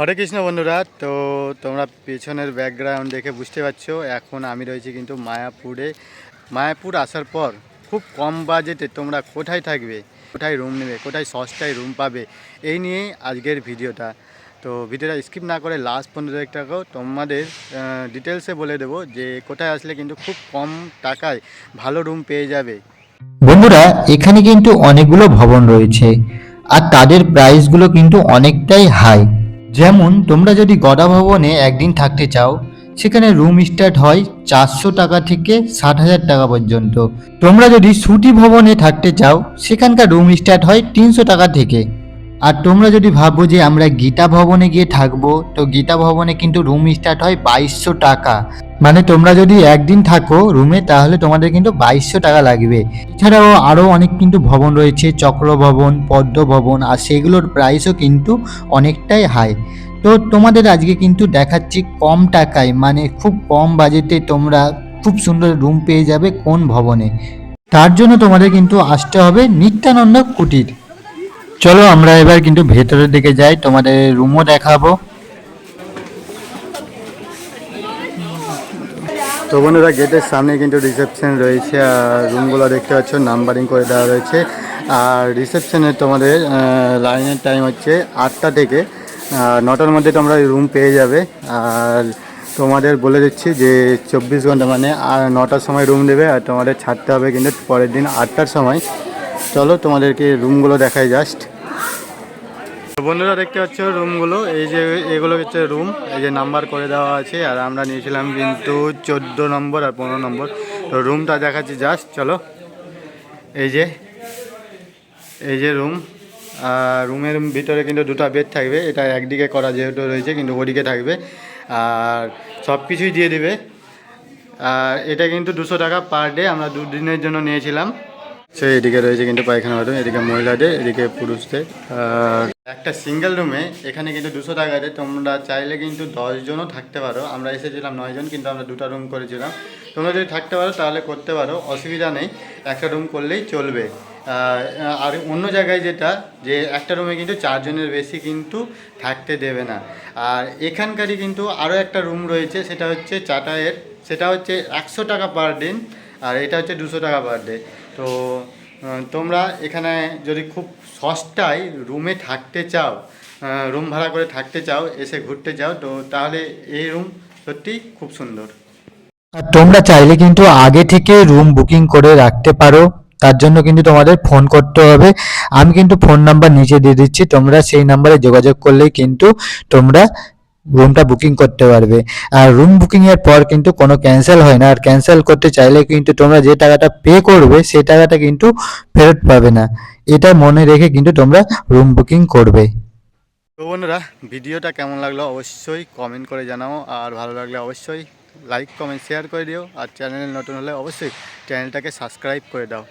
হরে কৃষ্ণ বন্ধুরা, তো তোমরা পেছনের ব্যাকগ্রাউন্ড দেখে বুঝতে পারছ, এখন আমি রয়েছি কিন্তু মায়াপুরে। মায়াপুর আসার পর খুব কম বাজেটে তোমরা কোথায় থাকবে, কোথায় রুম নেবে, কোথায় সস্তায় রুম পাবে, এই নিয়েই আজকের ভিডিওটা। তো ভিডিওটা স্কিপ না করে লাস্ট পনেরো তারিখ টাকাও তোমাদের ডিটেলসে বলে দেবো যে কোথায় আসলে কিন্তু খুব কম টাকায় ভালো রুম পেয়ে যাবে। বন্ধুরা, এখানে কিন্তু অনেকগুলো ভবন রয়েছে, আর তাদের প্রাইসগুলো কিন্তু অনেকটাই হাই যেমন তোমরা যদি গদা ভবনে একদিন থাকতে চাও, সেখানে রুম স্টার্ট হয় চারশো টাকা থেকে ষাট হাজার টাকা পর্যন্ত। তোমরা যদি সুটি ভবনে থাকতে চাও, সেখানকার রুম স্টার্ট হয় তিনশো টাকা থেকে। আর তোমরা যদি ভাবো যে আমরা গীতা ভবনে গিয়ে থাকব, তো গীতা ভবনে কিন্তু রুম স্টার্ট হয় বাইশশো টাকা। মানে তোমরা যদি একদিন থাকো রুমে, তাহলে তোমাদের কিন্তু বাইশশো টাকা লাগবে। এছাড়াও আরও অনেক কিন্তু ভবন রয়েছে চক্র ভবন পদ্ম ভবন আর সেগুলোর প্রাইসও কিন্তু অনেকটাই হাই তো তোমাদের আজকে কিন্তু দেখাচ্ছি কম টাকায় মানে খুব কম বাজেটে তোমরা খুব সুন্দর রুম পেয়ে যাবে কোন ভবনে। তার জন্য তোমাদের কিন্তু আসতে হবে নিত্যানন্দ কুটির। চলো আমরা এবার কিন্তু ভেতরের দিকে যাই, তোমাদের রুমও দেখাবো। তো বন্ধুরা, গেটের সামনে কিন্তু রিসেপশন রয়েছে, আর রুমগুলো দেখতে পাচ্ছ নাম্বারিং করে দেওয়া রয়েছে। আর রিসেপশনে তোমাদের লাইনের টাইম হচ্ছে আটটা থেকে নটার মধ্যে তোমরা রুম পেয়ে যাবে। আর তোমাদের বলে দিচ্ছি যে চব্বিশ ঘণ্টা মানে আর নটার সময় রুম দেবে, আর তোমাদের ছাড়তে হবে কিন্তু পরের দিন আটটার সময়। চলো তোমাদেরকে রুমগুলো দেখাই জাস্ট বন্ধুরা দেখতে পাচ্ছ রুমগুলো, এই যে এগুলো হচ্ছে রুম, এই যে নাম্বার করে দেওয়া আছে, আর আমরা নিয়েছিলাম কিন্তু চোদ্দ নম্বর আর পনেরো নম্বর। তো রুমটা দেখাচ্ছি জাস্ট চলো। এই যে এই যে রুম, আর রুমের ভিতরে কিন্তু দুটো বেড থাকবে, এটা একদিকে করা যেহেতু রয়েছে, কিন্তু ওদিকে থাকবে, আর সব কিছুই দিয়ে দেবে। আর এটা কিন্তু দুশো টাকা পার ডে আমরা দুদিনের জন্য নিয়েছিলাম। সে এদিকে রয়েছে কিন্তু পায়খানা বাথরুম, এদিকে মহিলাদের, এদিকে পুরুষদের, আর একটা সিঙ্গেল রুমে এখানে কিন্তু দুশো টাকা টাকাতে তোমরা চাইলে কিন্তু দশজনও থাকতে পারো। আমরা এসেছিলাম নয়জন, কিন্তু আমরা দুটো রুম করেছিলাম। তোমরা যদি থাকতে পারো, তাহলে করতে পারো, অসুবিধা নেই। একটা রুম করলেই চলবে। আর অন্য জায়গায় যেটা, যে একটা রুমে কিন্তু চারজনের বেশি কিন্তু থাকতে দেবে না। আর এখানকারই কিন্তু আরও একটা রুম রয়েছে, সেটা হচ্ছে চাটায়ের। সেটা হচ্ছে একশো টাকা পার দিন আর এটা হচ্ছে দুশো টাকা পার ডে তো তোমরা এখানে যদি খুব সস্তায় রুমে থাকতে চাও রুম ভাড়া করে থাকতে চাও, এসে ঘুরতে চাও, তো তাহলে এই রুম সত্যি খুব সুন্দর। আর তোমরা চাইলে কিন্তু আগে থেকে রুম বুকিং করে রাখতে পারো, তার জন্য কিন্তু তোমাদের ফোন করতে হবে। আমি কিন্তু ফোন নাম্বার নিচে দিয়ে দিচ্ছি, তোমরা সেই নাম্বারে যোগাযোগ করলেই কিন্তু তোমরা রুমটা বুকিং করতে পারবে। আর রুম বুকিং এর পর কিন্তু কোনো ক্যান্সেল হয় না। আর ক্যান্সেল করতে চাইলে কিন্তু তোমরা যে টাকাটা পে করবে, সেই টাকাটা কিন্তু ফেরত পাবে না। এটা মনে রেখে কিন্তু তোমরা রুম বুকিং করবে। তো বন্ধুরা, ভিডিওটা কেমন লাগল অবশ্যই কমেন্ট করে জানাও। আর ভালো লাগলে অবশ্যই লাইক কমেন্ট শেয়ার করে দিও। আর চ্যানেল নতুন হলে অবশ্যই চ্যানেলটাকে সাবস্ক্রাইব করে দাও।